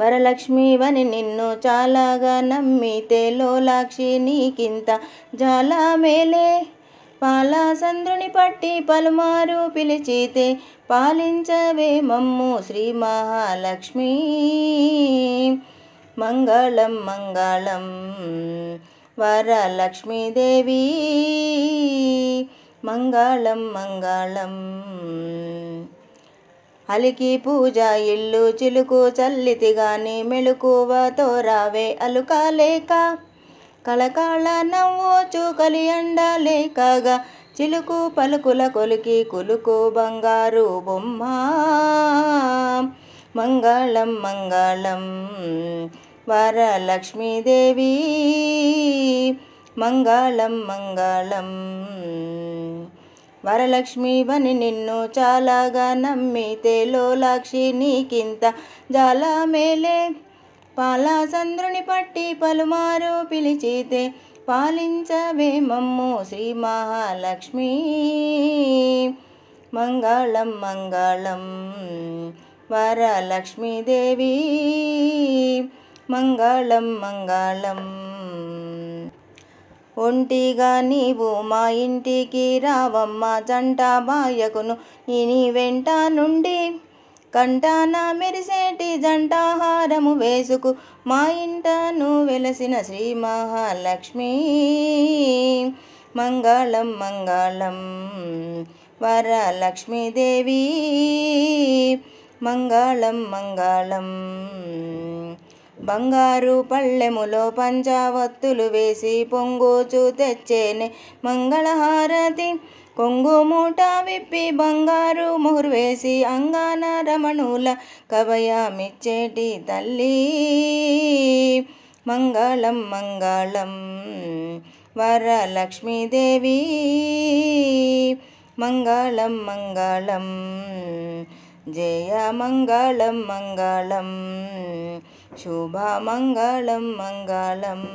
వరలక్ష్మివని నిన్ను చాలాగా నమ్మితే లోలాక్షి నీకింత జాలా మేలే. పాలచంద్రుని పట్టి పలుమారు పిలిచితే పాలించవే మమ్ము శ్రీ మహాలక్ష్మి. మంగళం మంగళం వరలక్ష్మీదేవి మంగళం మంగళం అలికి పూజ ఇల్లు చిలుకు చల్లితిగాని మెలుకువతో రావే అలుకాలేక కళకాళ నవ్వోచు కలియండ లేకగా. చిలుకు పలుకుల కొలికి కులుకు బంగారు బొమ్మ. మంగళం మంగళం వరలక్ష్మీదేవి. మంగళం మంగళం. వరలక్ష్మివని నిన్ను చాలాగా నమ్మితే లోలాక్షి నీకింత జాల మేలే. పట్టి పలుమారు పిలిచితే పాలించవే మమ్ము శ్రీ మహాలక్ష్మి. మంగళం మంగళం వరలక్ష్మీదేవి. మంగళం మంగళం. ఒంటిగా నీవు మా ఇంటికి రావమ్మ జంట బాయకును నీ వెంట నుండి కంటాన మెరిసేటి జంటాహారము వేసుకు మా ఇంటను వెలసిన శ్రీ మహాలక్ష్మి. మంగళం మంగళం వరలక్ష్మీదేవి. మంగళం మంగళం బంగారు పళ్ళెములో పంచావత్తులు వేసి పొంగోచు తెచ్చేనే మంగళహారతి. కొంగు మూట విప్పి బంగారు మొహరు వేసి అంగాన రమణుల కవయమిచ్చేటి తల్లి. మంగళం మంగళం వరలక్ష్మీదేవి. మంగళం మంగళం जयमङ्गलं मङ्गलं शुभमङ्गलं मङ्गलम्